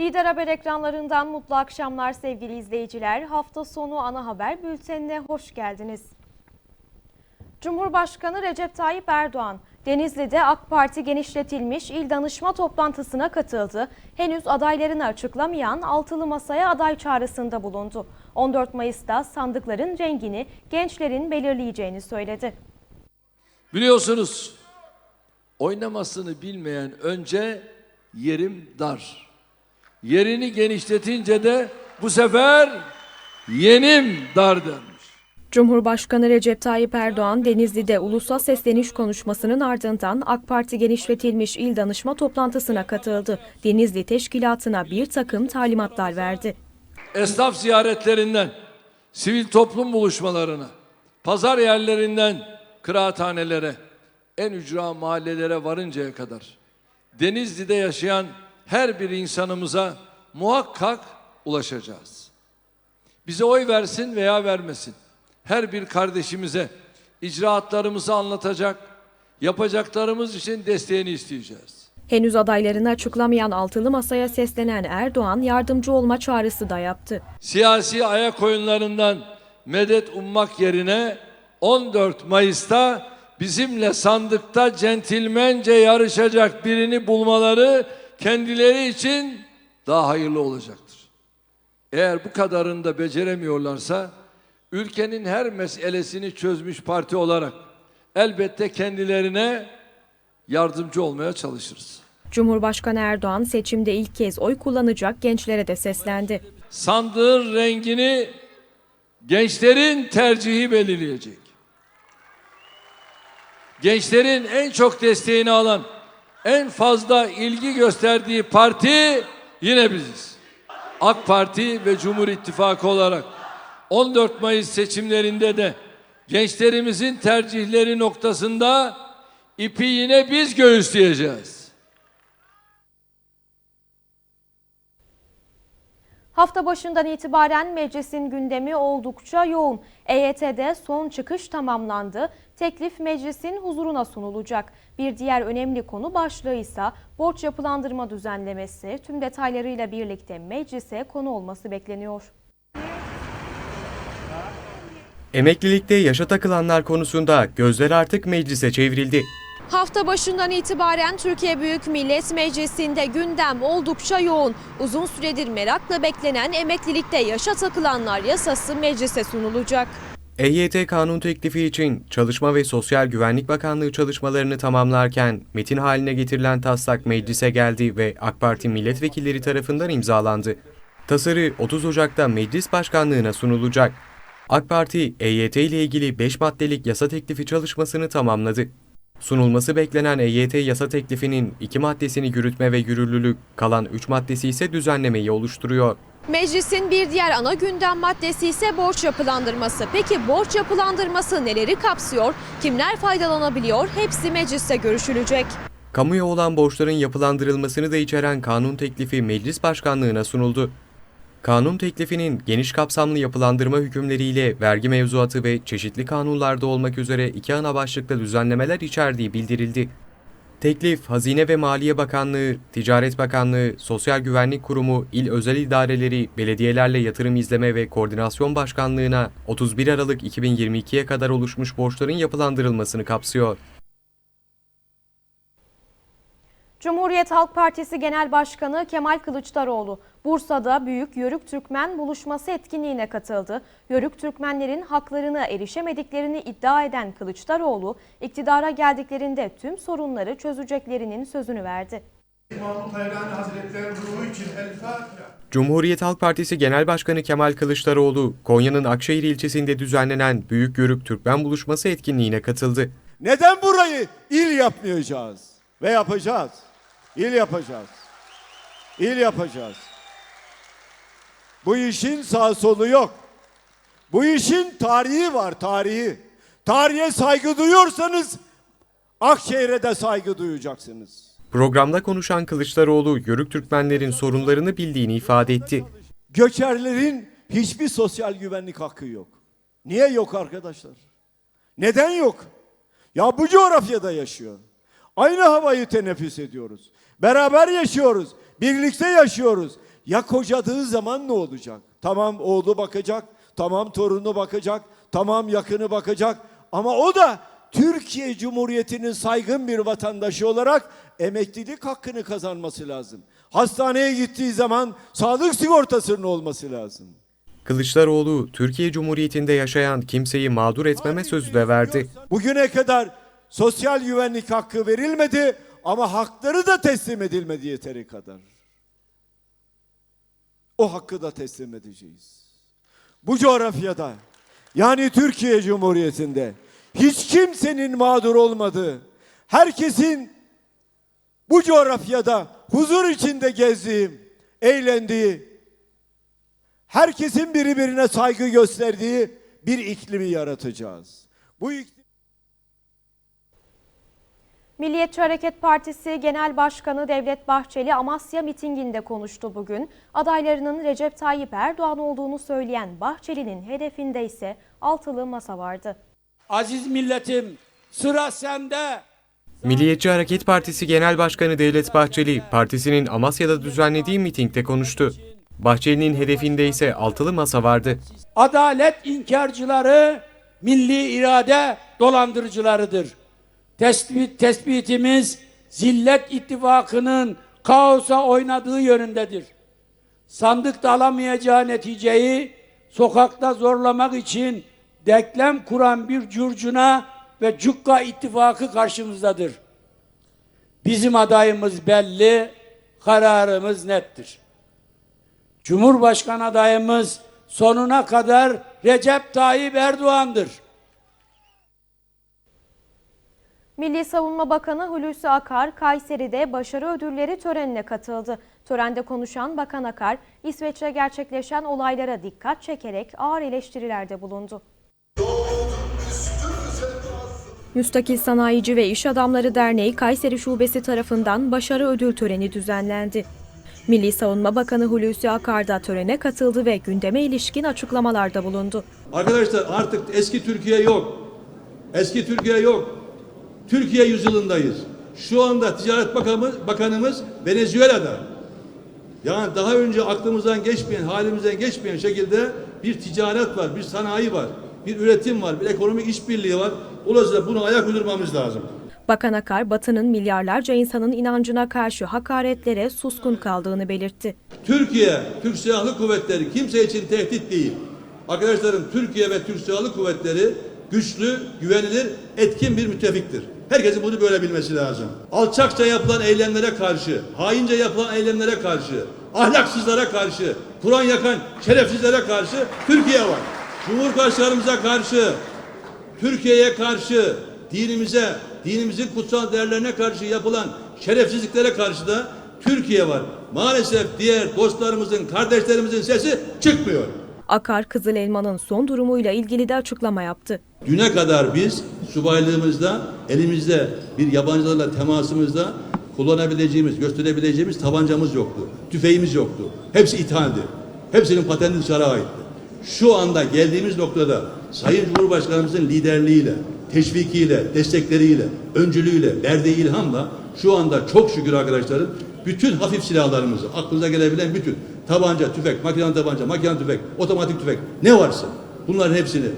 Lider Haber ekranlarından mutlu akşamlar sevgili izleyiciler. Hafta sonu ana haber bültenine hoş geldiniz. Cumhurbaşkanı Recep Tayyip Erdoğan, Denizli'de AK Parti genişletilmiş il danışma toplantısına katıldı. Henüz adaylarını açıklamayan altılı masaya aday çağrısında bulundu. 14 Mayıs'ta sandıkların rengini gençlerin belirleyeceğini söyledi. Biliyorsunuz oynamasını bilmeyen önce yerim dar. Yerini genişletince de bu sefer yenim dar denmiş. Cumhurbaşkanı Recep Tayyip Erdoğan, Denizli'de ulusa sesleniş konuşmasının ardından AK Parti genişletilmiş il danışma toplantısına katıldı. Denizli teşkilatına bir takım talimatlar verdi. Esnaf ziyaretlerinden, sivil toplum buluşmalarına, pazar yerlerinden kıraathanelere, en ücra mahallelere varıncaya kadar Denizli'de yaşayan her bir insanımıza muhakkak ulaşacağız. Bize oy versin veya vermesin. Her bir kardeşimize icraatlarımızı anlatacak, yapacaklarımız için desteğini isteyeceğiz. Henüz adaylarını açıklamayan altılı masaya seslenen Erdoğan yardımcı olma çağrısı da yaptı. siyasi ayak oyunlarından medet ummak yerine 14 Mayıs'ta bizimle sandıkta centilmence yarışacak birini bulmaları kendileri için daha hayırlı olacaktır. Eğer bu kadarını da beceremiyorlarsa ülkenin her meselesini çözmüş parti olarak elbette kendilerine yardımcı olmaya çalışırız. Cumhurbaşkanı Erdoğan seçimde ilk kez oy kullanacak gençlere de seslendi. sandığın rengini gençlerin tercihi belirleyecek. Gençlerin en çok desteğini alan, en fazla ilgi gösterdiği parti yine biziz. AK Parti ve Cumhur İttifakı olarak 14 Mayıs seçimlerinde de gençlerimizin tercihleri noktasında ipi yine biz göğüsleyeceğiz. Hafta başından itibaren meclisin gündemi oldukça yoğun. EYT'de son çıkış tamamlandı. Teklif meclisin huzuruna sunulacak. Bir diğer önemli konu başlığı ise borç yapılandırma düzenlemesi. Tüm detaylarıyla birlikte meclise konu olması bekleniyor. Emeklilikte yaşa takılanlar konusunda gözler artık meclise çevrildi. Hafta başından itibaren Türkiye Büyük Millet Meclisi'nde gündem oldukça yoğun. Uzun süredir merakla beklenen emeklilikte yaşa takılanlar yasası meclise sunulacak. EYT kanun teklifi için Çalışma ve Sosyal Güvenlik Bakanlığı çalışmalarını tamamlarken metin haline getirilen taslak meclise geldi ve AK Parti milletvekilleri tarafından imzalandı. Tasarı 30 Ocak'ta meclis başkanlığına sunulacak. AK Parti EYT ile ilgili 5 maddelik yasa teklifi çalışmasını tamamladı. Sunulması beklenen EYT yasa teklifinin 2 maddesini yürütme ve yürürlülük, kalan 3 maddesi ise düzenlemeyi oluşturuyor. Meclisin bir diğer ana gündem maddesi ise borç yapılandırması. Peki borç yapılandırması neleri kapsıyor? Kimler faydalanabiliyor? Hepsi mecliste görüşülecek. Kamuya olan borçların yapılandırılmasını da içeren kanun teklifi meclis başkanlığına sunuldu. Kanun teklifinin geniş kapsamlı yapılandırma hükümleriyle vergi mevzuatı ve çeşitli kanunlarda olmak üzere iki ana başlıkta düzenlemeler içerdiği bildirildi. Teklif, Hazine ve Maliye Bakanlığı, Ticaret Bakanlığı, Sosyal Güvenlik Kurumu, il özel idareleri, belediyelerle yatırım izleme ve koordinasyon başkanlığına 31 Aralık 2022'ye kadar oluşmuş borçların yapılandırılmasını kapsıyor. Cumhuriyet Halk Partisi Genel Başkanı Kemal Kılıçdaroğlu, Bursa'da Büyük Yörük Türkmen buluşması etkinliğine katıldı. Yörük Türkmenlerin haklarına erişemediklerini iddia eden Kılıçdaroğlu, iktidara geldiklerinde tüm sorunları çözeceklerinin sözünü verdi. Cumhuriyet Halk Partisi Genel Başkanı Kemal Kılıçdaroğlu, Konya'nın Akşehir ilçesinde düzenlenen Büyük Yörük Türkmen buluşması etkinliğine katıldı. Neden burayı il yapmayacağız? Ve yapacağız. İl yapacağız. İl yapacağız. Bu işin sağ solu yok. Bu işin tarihi var, tarihi. Tarihe saygı duyuyorsanız Akşehir'e de saygı duyacaksınız. Programda konuşan Kılıçdaroğlu, Yörük Türkmenlerin sorunlarını bildiğini ifade etti. Göçerlerin hiçbir sosyal güvenlik hakkı yok. Niye yok arkadaşlar? Neden yok? Ya bu coğrafyada yaşıyor. Aynı havayı teneffüs ediyoruz. Beraber yaşıyoruz. Birlikte yaşıyoruz. Ya kocadığı zaman ne olacak? Tamam oğlu bakacak, tamam torunu bakacak, tamam yakını bakacak ama o da Türkiye Cumhuriyeti'nin saygın bir vatandaşı olarak emeklilik hakkını kazanması lazım. Hastaneye gittiği zaman sağlık sigortasının olması lazım. Kılıçdaroğlu, Türkiye Cumhuriyeti'nde yaşayan kimseyi mağdur etmeme sözü de verdi. Bugüne kadar sosyal güvenlik hakkı verilmedi ama hakları da teslim edilmedi yeteri kadar. O hakkı da teslim edeceğiz. Bu coğrafyada yani Türkiye Cumhuriyeti'nde hiç kimsenin mağdur olmadığı, herkesin bu coğrafyada huzur içinde gezdiği, eğlendiği, herkesin birbirine saygı gösterdiği bir iklimi yaratacağız. Bu iklim Milliyetçi Hareket Partisi Genel Başkanı Devlet Bahçeli Amasya mitinginde konuştu bugün. Adaylarının Recep Tayyip Erdoğan olduğunu söyleyen Bahçeli'nin hedefinde ise altılı masa vardı. Aziz milletim sıra sende. Milliyetçi Hareket Partisi Genel Başkanı Devlet Bahçeli, partisinin Amasya'da düzenlediği mitingde konuştu. Bahçeli'nin hedefinde ise altılı masa vardı. Adalet inkarcıları milli irade dolandırıcılarıdır. Tespit, tespitimiz zillet ittifakının kaosa oynadığı yönündedir. Sandıkta alamayacağı neticeyi sokakta zorlamak için denklem kuran bir curcuna ve cukka ittifakı karşımızdadır. Bizim adayımız belli, kararımız nettir. Cumhurbaşkanı adayımız sonuna kadar Recep Tayyip Erdoğan'dır. Milli Savunma Bakanı Hulusi Akar, Kayseri'de başarı ödülleri törenine katıldı. Törende konuşan Bakan Akar, İsveç'te gerçekleşen olaylara dikkat çekerek ağır eleştirilerde bulundu. Müstakil Sanayici ve İş Adamları Derneği Kayseri Şubesi tarafından başarı ödül töreni düzenlendi. Milli Savunma Bakanı Hulusi Akar da törene katıldı ve gündeme ilişkin açıklamalarda bulundu. Arkadaşlar artık eski Türkiye yok. Eski Türkiye yok. Türkiye yüzyılındayız. Şu anda Ticaret Bakanımız, Bakanımız Venezuela'da. Yani daha önce aklımızdan geçmeyen, halimizden geçmeyen şekilde bir ticaret var, bir sanayi var, bir üretim var, bir ekonomik işbirliği var. Dolayısıyla bunu ayak uydurmamız lazım. Bakan Akar, Batı'nın milyarlarca insanın inancına karşı hakaretlere suskun kaldığını belirtti. Türkiye, Türk Silahlı Kuvvetleri kimse için tehdit değil. Arkadaşlarım Türkiye ve Türk Silahlı Kuvvetleri güçlü, güvenilir, etkin bir müttefiktir. Herkesin bunu böyle bilmesi lazım. Alçakça yapılan eylemlere karşı, haince yapılan eylemlere karşı, ahlaksızlara karşı, Kur'an yakan şerefsizlere karşı Türkiye var. Cumhurbaşkanımıza karşı, Türkiye'ye karşı, dinimize, dinimizin kutsal değerlerine karşı yapılan şerefsizliklere karşı da Türkiye var. Maalesef diğer dostlarımızın, kardeşlerimizin sesi çıkmıyor. Akar, Kızıl Elma'nın son durumuyla ilgili de açıklama yaptı. Düne kadar biz subaylığımızda elimizde bir yabancılarla temasımızda kullanabileceğimiz, gösterebileceğimiz tabancamız yoktu. Tüfeğimiz yoktu. Hepsi ithaldi. Hepsinin patenti dışarı aitti. Şu anda geldiğimiz noktada Sayın Cumhurbaşkanımızın liderliğiyle, teşvikiyle, destekleriyle, öncülüğüyle, verdiği ilhamla şu anda çok şükür arkadaşlarım bütün hafif silahlarımızı, aklınıza gelebilen bütün tabanca, tüfek, makinalı tabanca, makinalı tüfek, otomatik tüfek ne varsa bunların hepsini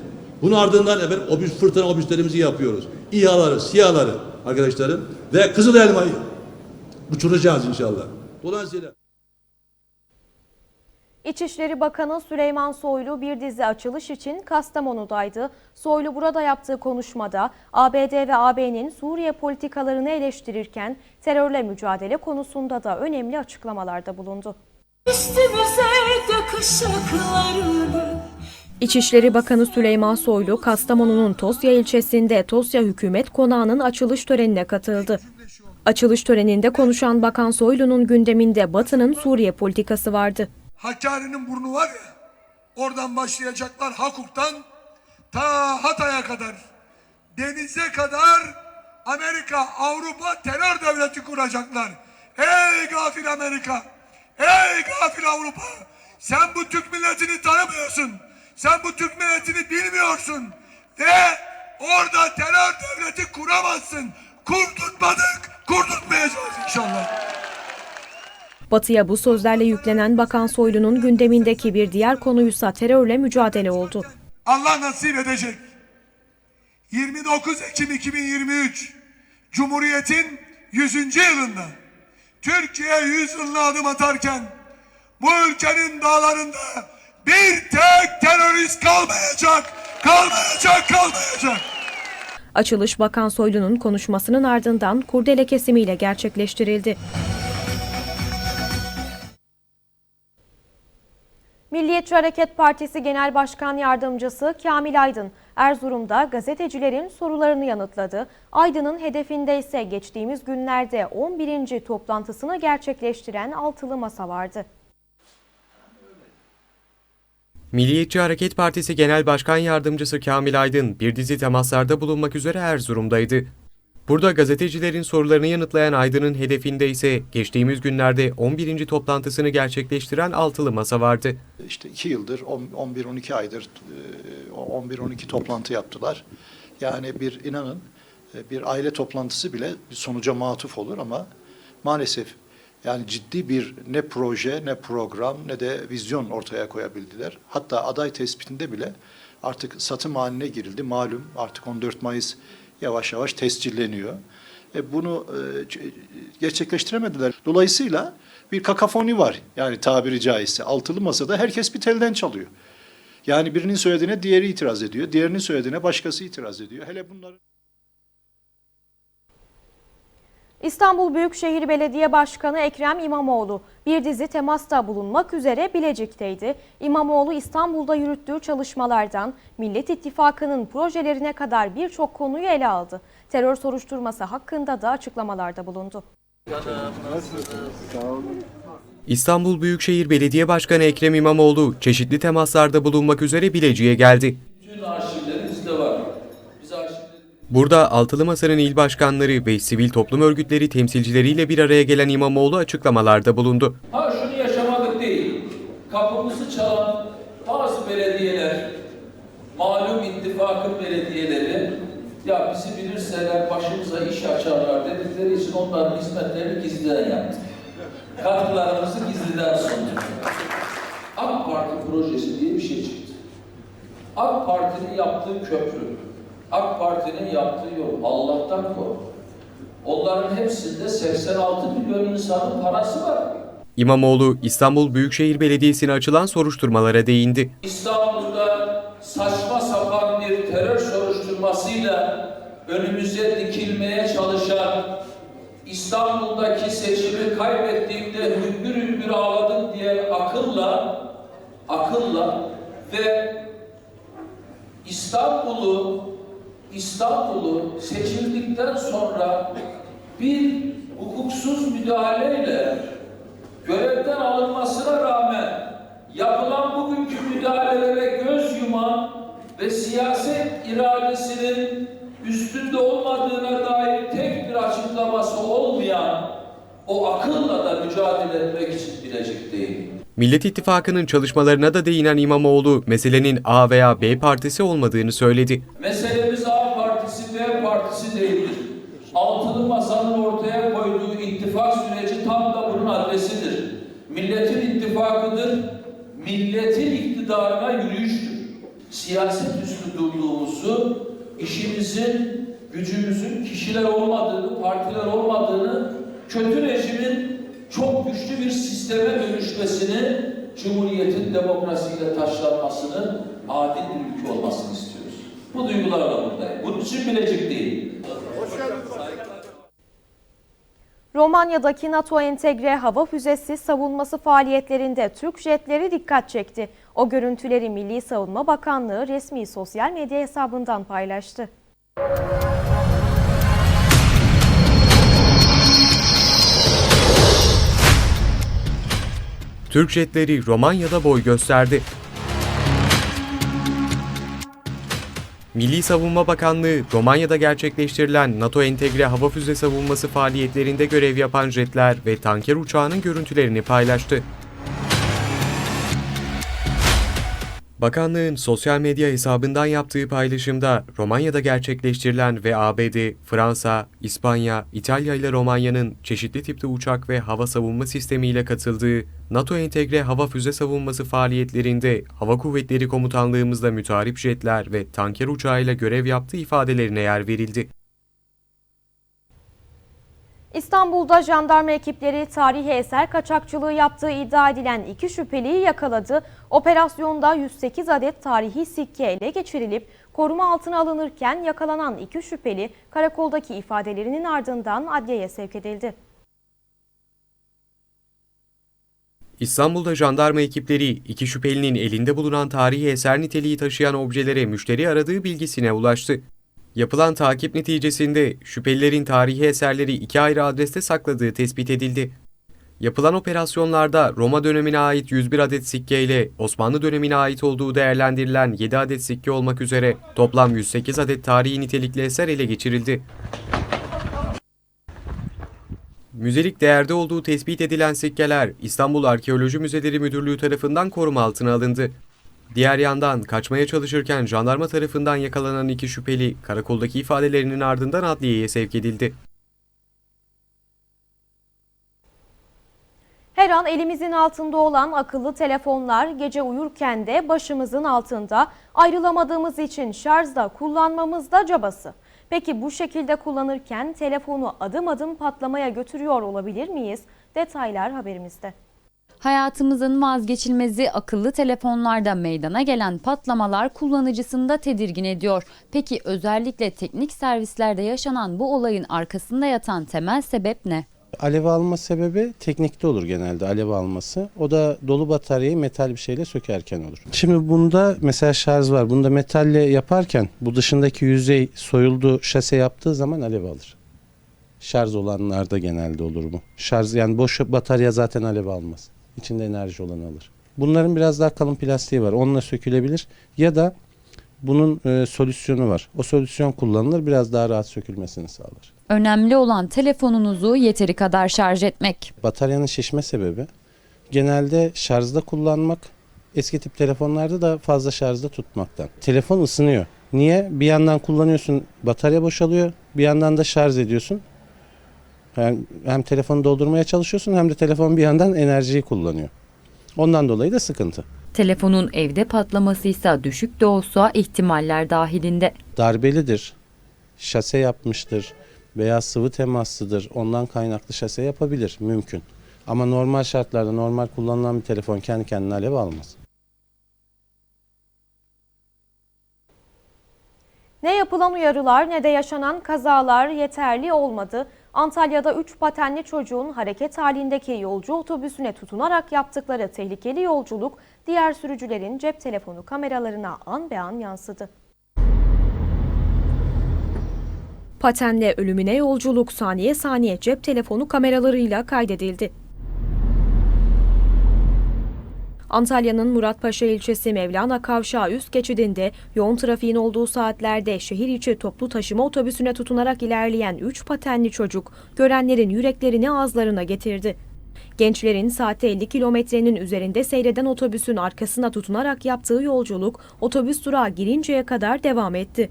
bunun ardından efendim obüs, fırtına obüslerimizi yapıyoruz. İHA'ları, SİHA'ları arkadaşlarım ve Kızıl Elma'yı uçuracağız inşallah. Dolayısıyla İçişleri Bakanı Süleyman Soylu bir dizi açılış için Kastamonu'daydı. Soylu burada yaptığı konuşmada ABD ve AB'nin Suriye politikalarını eleştirirken terörle mücadele konusunda da önemli açıklamalarda bulundu. Üstümüze İçişleri Bakanı Süleyman Soylu, Kastamonu'nun Tosya ilçesinde Tosya Hükümet Konağı'nın açılış törenine katıldı. Açılış töreninde konuşan Bakan Soylu'nun gündeminde Batı'nın Suriye politikası vardı. Hakkari'nin burnu var ya, oradan başlayacaklar Hakuk'tan ta Hatay'a kadar, denize kadar Amerika, Avrupa terör devleti kuracaklar. Ey gafil Amerika, ey gafil Avrupa, sen bu Türk milletini tanımıyorsun, sen bu Türk milletini bilmiyorsun ve orada terör devleti kuramazsın. Kurdurtmadık, kurdurtmayacağız inşallah. Batı'ya bu sözlerle yüklenen Bakan Soylu'nun gündemindeki bir diğer konuysa terörle mücadele oldu. Allah nasip edecek. 29 Ekim 2023 Cumhuriyet'in 100. yılında Türkiye 100 yılına adım atarken bu ülkenin dağlarında bir tek terörist kalmayacak, kalmayacak, kalmayacak. Açılış Bakan Soylu'nun konuşmasının ardından kurdele kesimiyle gerçekleştirildi. Milliyetçi Hareket Partisi Genel Başkan Yardımcısı Kamil Aydın, Erzurum'da gazetecilerin sorularını yanıtladı. Aydın'ın hedefinde ise geçtiğimiz günlerde 11. toplantısını gerçekleştiren altılı masa vardı. Milliyetçi Hareket Partisi Genel Başkan Yardımcısı Kamil Aydın bir dizi temaslarda bulunmak üzere Erzurum'daydı. Burada gazetecilerin sorularını yanıtlayan Aydın'ın hedefinde ise geçtiğimiz günlerde 11. toplantısını gerçekleştiren altılı masa vardı. İşte iki yıldır, 11-12 aydır e, 11-12 toplantı yaptılar. Yani bir inanın e, bir aile toplantısı bile bir sonuca matuf olur ama maalesef yani ciddi bir ne proje ne program ne de vizyon ortaya koyabildiler. Hatta aday tespitinde bile artık satım haline girildi. Malum artık 14 Mayıs yavaş yavaş tescilleniyor. E bunu e, gerçekleştiremediler. Dolayısıyla bir kakafoni var yani tabiri caizse. Altılı masada herkes bir telden çalıyor. Yani birinin söylediğine diğeri itiraz ediyor. Diğerinin söylediğine başkası itiraz ediyor. Hele bunların İstanbul Büyükşehir Belediye Başkanı Ekrem İmamoğlu bir dizi temasta bulunmak üzere Bilecik'teydi. İmamoğlu İstanbul'da yürüttüğü çalışmalardan Millet İttifakı'nın projelerine kadar birçok konuyu ele aldı. Terör soruşturması hakkında da açıklamalarda bulundu. İstanbul Büyükşehir Belediye Başkanı Ekrem İmamoğlu çeşitli temaslarda bulunmak üzere Bilecik'e geldi. Bütün arşivleri bizde var. Biz arşivleri Burada Altılı Masa'nın il başkanları ve sivil toplum örgütleri temsilcileriyle bir araya gelen İmamoğlu açıklamalarda bulundu. Ha şunu yaşamadık değil. Kapımızı çalan bazı belediyeler, malum ittifakın belediyeleri, ya bizi bilirseler başımıza iş açarlar dedikleri için onların hizmetlerini gizliden yaptık. Katkılarımızı gizliden sunduk. AK Parti projesi diye bir şey çıktı. AK Parti'nin yaptığı köprü, AK Parti'nin yaptığı yol, Allah'tan kork. Onların hepsinde 86 milyon insanın parası var. İmamoğlu İstanbul Büyükşehir Belediyesi'ne açılan soruşturmalara değindi. İstanbul'da saçma sapan bir terör soruşturmasıyla önümüze dikilmeye çalışan İstanbul'daki seçimi kaybettiğimde hüngür hüngür ağladım diye akılla akılla ve İstanbul'u İstanbul'u seçildikten sonra bir hukuksuz müdahaleyle görevden alınmasına rağmen yapılan bugünkü müdahalelere göz yuman ve siyaset iradesinin üstünde olmadığına dair tek bir açıklaması olmayan o akılla da mücadele etmek için Bilecik'teyim. Millet İttifakı'nın çalışmalarına da değinen İmamoğlu meselenin A veya B partisi olmadığını söyledi. Meselemiz A partisi, B partisi değildir. Altılı masanın ortaya koyduğu ittifak süreci tam da bunun adresidir. Milletin ittifakıdır, milletin iktidarına yürüyüştür. Siyaset üstü durduğumuzu, işimizin, gücümüzün kişiler olmadığını, partiler olmadığını, kötü rejimin çok güçlü bir sisteme dönüşmesini, Cumhuriyetin demokrasiyle taşlanmasını, adil bir ülke olmasını istiyoruz. Bu duygularla buradayım. Bunun için bilecek değil. Romanya'daki NATO entegre hava füzesi savunması faaliyetlerinde Türk jetleri dikkat çekti. O görüntüleri Milli Savunma Bakanlığı resmi sosyal medya hesabından paylaştı. Türk jetleri Romanya'da boy gösterdi. Milli Savunma Bakanlığı, Romanya'da gerçekleştirilen NATO entegre hava füze savunması faaliyetlerinde görev yapan jetler ve tanker uçağının görüntülerini paylaştı. Bakanlığın sosyal medya hesabından yaptığı paylaşımda Romanya'da gerçekleştirilen ve ABD, Fransa, İspanya, İtalya ile Romanya'nın çeşitli tipte uçak ve hava savunma sistemiyle katıldığı NATO entegre hava füze savunması faaliyetlerinde Hava Kuvvetleri Komutanlığımızda mütarip jetler ve tanker uçağıyla görev yaptığı ifadelerine yer verildi. İstanbul'da jandarma ekipleri tarihi eser kaçakçılığı yaptığı iddia edilen iki şüpheliyi yakaladı. Operasyonda 108 adet tarihi sikke ele geçirilip koruma altına alınırken yakalanan iki şüpheli karakoldaki ifadelerinin ardından adliyeye sevk edildi. İstanbul'da jandarma ekipleri iki şüphelinin elinde bulunan tarihi eser niteliği taşıyan objelere müşteri aradığı bilgisine ulaştı. Yapılan takip neticesinde şüphelilerin tarihi eserleri iki ayrı adreste sakladığı tespit edildi. Yapılan operasyonlarda Roma dönemine ait 101 adet sikke ile Osmanlı dönemine ait olduğu değerlendirilen 7 adet sikke olmak üzere toplam 108 adet tarihi nitelikli eser ele geçirildi. Müzelik değerde olduğu tespit edilen sikkeler İstanbul Arkeoloji Müzeleri Müdürlüğü tarafından koruma altına alındı. Diğer yandan kaçmaya çalışırken jandarma tarafından yakalanan iki şüpheli karakoldaki ifadelerinin ardından adliyeye sevk edildi. Her an elimizin altında olan akıllı telefonlar gece uyurken de başımızın altında ayrılamadığımız için şarjda kullanmamız da cabası. Peki bu şekilde kullanırken telefonu adım adım patlamaya götürüyor olabilir miyiz? Detaylar haberimizde. Hayatımızın vazgeçilmezi akıllı telefonlarda meydana gelen patlamalar kullanıcısını da tedirgin ediyor. Peki özellikle teknik servislerde yaşanan bu olayın arkasında yatan temel sebep ne? Alev alma sebebi teknikte olur genelde alev alması. O da dolu bataryayı metal bir şeyle sökerken olur. Şimdi bunda mesela şarj var. Bunda metalle yaparken bu dışındaki yüzey soyuldu şase yaptığı zaman alev alır. Şarj olanlarda genelde olur bu. Şarj yani boş batarya zaten alev almaz. İçinde enerji olan alır. Bunların biraz daha kalın plastiği var. Onunla sökülebilir ya da bunun e, solüsyonu var. O solüsyon kullanılır biraz daha rahat sökülmesini sağlar. Önemli olan telefonunuzu yeteri kadar şarj etmek. Bataryanın şişme sebebi genelde şarjda kullanmak, eski tip telefonlarda da fazla şarjda tutmaktan. Telefon ısınıyor. Niye? Bir yandan kullanıyorsun batarya boşalıyor, bir yandan da şarj ediyorsun. Yani hem telefonu doldurmaya çalışıyorsun hem de telefon bir yandan enerjiyi kullanıyor. Ondan dolayı da sıkıntı. Telefonun evde patlaması ise düşük de olsa ihtimaller dahilinde. Darbelidir, şase yapmıştır veya sıvı temaslıdır. Ondan kaynaklı şase yapabilir, mümkün. Ama normal şartlarda normal kullanılan bir telefon kendi kendine alev almaz. Ne yapılan uyarılar ne de yaşanan kazalar yeterli olmadı. Antalya'da 3 patenli çocuğun hareket halindeki yolcu otobüsüne tutunarak yaptıkları tehlikeli yolculuk diğer sürücülerin cep telefonu kameralarına an be an yansıdı. Patenle ölümüne yolculuk saniye saniye cep telefonu kameralarıyla kaydedildi. Antalya'nın Muratpaşa ilçesi Mevlana Kavşağı üst geçidinde yoğun trafiğin olduğu saatlerde şehir içi toplu taşıma otobüsüne tutunarak ilerleyen 3 patenli çocuk görenlerin yüreklerini ağızlarına getirdi. Gençlerin saatte 50 kilometrenin üzerinde seyreden otobüsün arkasına tutunarak yaptığı yolculuk otobüs durağa girinceye kadar devam etti.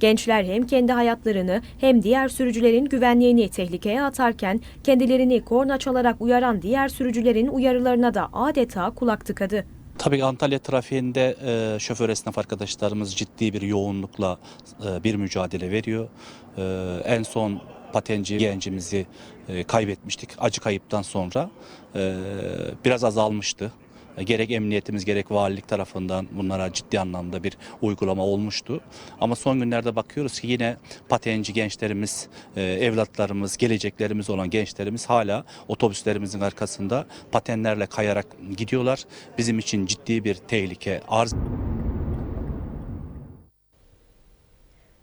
Gençler hem kendi hayatlarını hem diğer sürücülerin güvenliğini tehlikeye atarken kendilerini korna çalarak uyaran diğer sürücülerin uyarılarına da adeta kulak tıkadı. Tabii Antalya trafiğinde e, şoför esnaf arkadaşlarımız ciddi bir yoğunlukla e, bir mücadele veriyor. E, en son patenci gencimizi e, kaybetmiştik acı kayıptan sonra. E, biraz azalmıştı. E, Gerek emniyetimiz gerek valilik tarafından bunlara ciddi anlamda bir uygulama olmuştu. Ama son günlerde bakıyoruz ki yine patenci gençlerimiz, e, evlatlarımız, geleceklerimiz olan gençlerimiz hala otobüslerimizin arkasında patenlerle kayarak gidiyorlar. Bizim için ciddi bir tehlike arz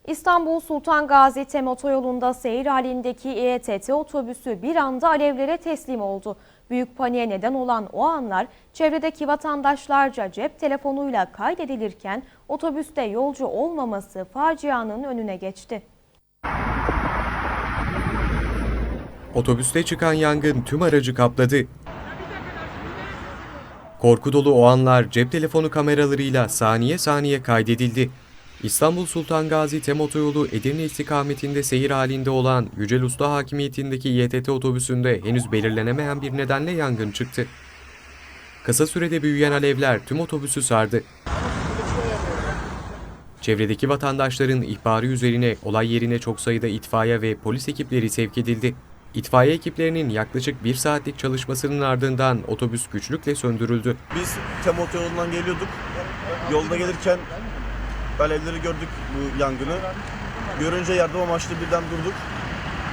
İstanbul Sultan Gazi Tem Otoyolu'nda seyir halindeki İETT otobüsü bir anda alevlere teslim oldu. Büyük paniğe neden olan o anlar çevredeki vatandaşlarca cep telefonuyla kaydedilirken otobüste yolcu olmaması facianın önüne geçti. Otobüste çıkan yangın tüm aracı kapladı. Korku dolu o anlar cep telefonu kameralarıyla saniye saniye kaydedildi. İstanbul Sultan Gazi Tem Otoyolu Edirne istikametinde seyir halinde olan Yücel Usta hakimiyetindeki YTT otobüsünde henüz belirlenemeyen bir nedenle yangın çıktı. Kısa sürede büyüyen alevler tüm otobüsü sardı. Çevredeki vatandaşların ihbarı üzerine olay yerine çok sayıda itfaiye ve polis ekipleri sevk edildi. İtfaiye ekiplerinin yaklaşık bir saatlik çalışmasının ardından otobüs güçlükle söndürüldü. Biz Tem otoyolundan geliyorduk. Yolda gelirken alevleri gördük bu yangını. Görünce yardım amaçlı birden durduk.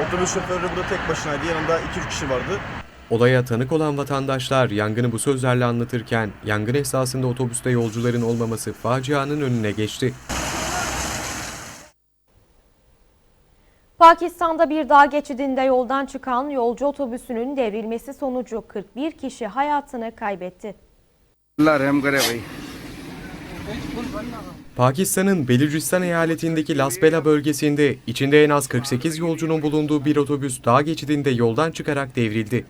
Otobüs şoförü burada tek başınaydı. Yanında 2-3 kişi vardı. Olaya tanık olan vatandaşlar yangını bu sözlerle anlatırken yangın esnasında otobüste yolcuların olmaması facianın önüne geçti. Pakistan'da bir dağ geçidinde yoldan çıkan yolcu otobüsünün devrilmesi sonucu 41 kişi hayatını kaybetti. Pakistan'ın Belucistan eyaletindeki Las Bela bölgesinde içinde en az 48 yolcunun bulunduğu bir otobüs dağ geçidinde yoldan çıkarak devrildi.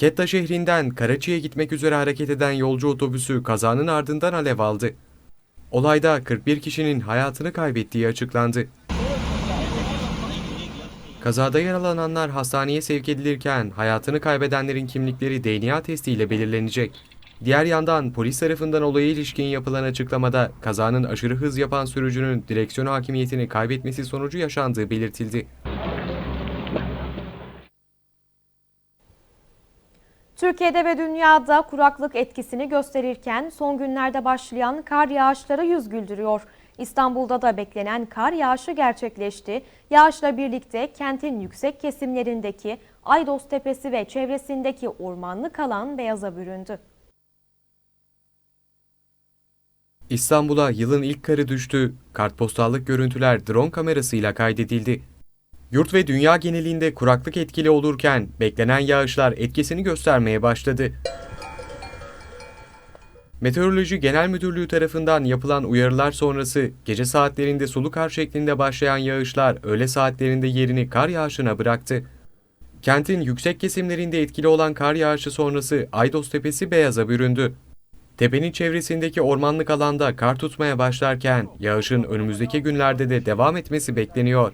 Quetta şehrinden Karachi'ye gitmek üzere hareket eden yolcu otobüsü kazanın ardından alev aldı. Olayda 41 kişinin hayatını kaybettiği açıklandı. Kazada yaralananlar hastaneye sevk edilirken hayatını kaybedenlerin kimlikleri DNA testiyle belirlenecek. Diğer yandan polis tarafından olaya ilişkin yapılan açıklamada kazanın aşırı hız yapan sürücünün direksiyon hakimiyetini kaybetmesi sonucu yaşandığı belirtildi. Türkiye'de ve dünyada kuraklık etkisini gösterirken son günlerde başlayan kar yağışları yüz güldürüyor. İstanbul'da da beklenen kar yağışı gerçekleşti. Yağışla birlikte kentin yüksek kesimlerindeki Aydos Tepesi ve çevresindeki ormanlık alan beyaza büründü. İstanbul'a yılın ilk karı düştü. Kartpostallık görüntüler drone kamerasıyla kaydedildi. Yurt ve dünya genelinde kuraklık etkili olurken beklenen yağışlar etkisini göstermeye başladı. Meteoroloji Genel Müdürlüğü tarafından yapılan uyarılar sonrası gece saatlerinde sulu kar şeklinde başlayan yağışlar öğle saatlerinde yerini kar yağışına bıraktı. Kentin yüksek kesimlerinde etkili olan kar yağışı sonrası Aydos Tepesi beyaza büründü. Tepenin çevresindeki ormanlık alanda kar tutmaya başlarken yağışın önümüzdeki günlerde de devam etmesi bekleniyor.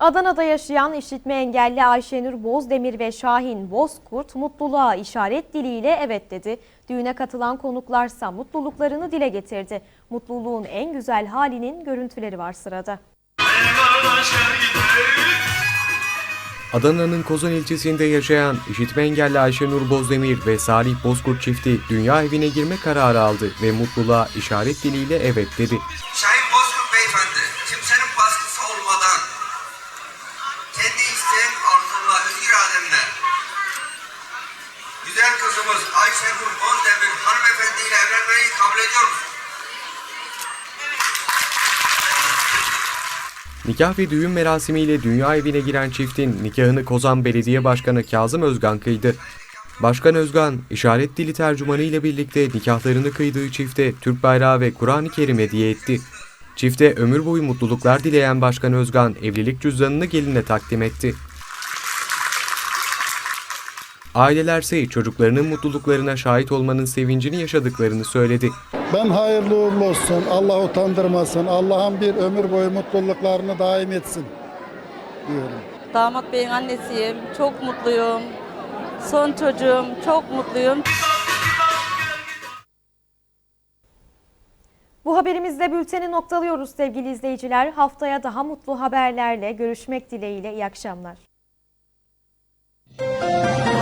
Adana'da yaşayan işitme engelli Ayşenur Bozdemir ve Şahin Bozkurt mutluluğa işaret diliyle evet dedi. Düğüne katılan konuklarsa mutluluklarını dile getirdi. Mutluluğun en güzel halinin görüntüleri var sırada. Adana'nın Kozan ilçesinde yaşayan işitme engelli Ayşenur Bozdemir ve Salih Bozkurt çifti dünya evine girme kararı aldı ve mutluluğa işaret diliyle evet dedi. Şahin Nikah ve düğün merasimiyle dünya evine giren çiftin nikahını Kozan Belediye Başkanı Kazım Özgan kıydı. Başkan Özgan, işaret dili tercümanı ile birlikte nikahlarını kıydığı çifte Türk bayrağı ve Kur'an-ı Kerim hediye etti. Çifte ömür boyu mutluluklar dileyen Başkan Özgan evlilik cüzdanını geline takdim etti. Ailelerse çocuklarının mutluluklarına şahit olmanın sevincini yaşadıklarını söyledi. Ben hayırlı uğurlu olsun. Allah utandırmasın. Allah'ın bir ömür boyu mutluluklarını daim etsin diyorum. Damat Bey'in annesiyim. Çok mutluyum. Son çocuğum. Çok mutluyum. Bu haberimizle bülteni noktalıyoruz sevgili izleyiciler. Haftaya daha mutlu haberlerle görüşmek dileğiyle iyi akşamlar. Müzik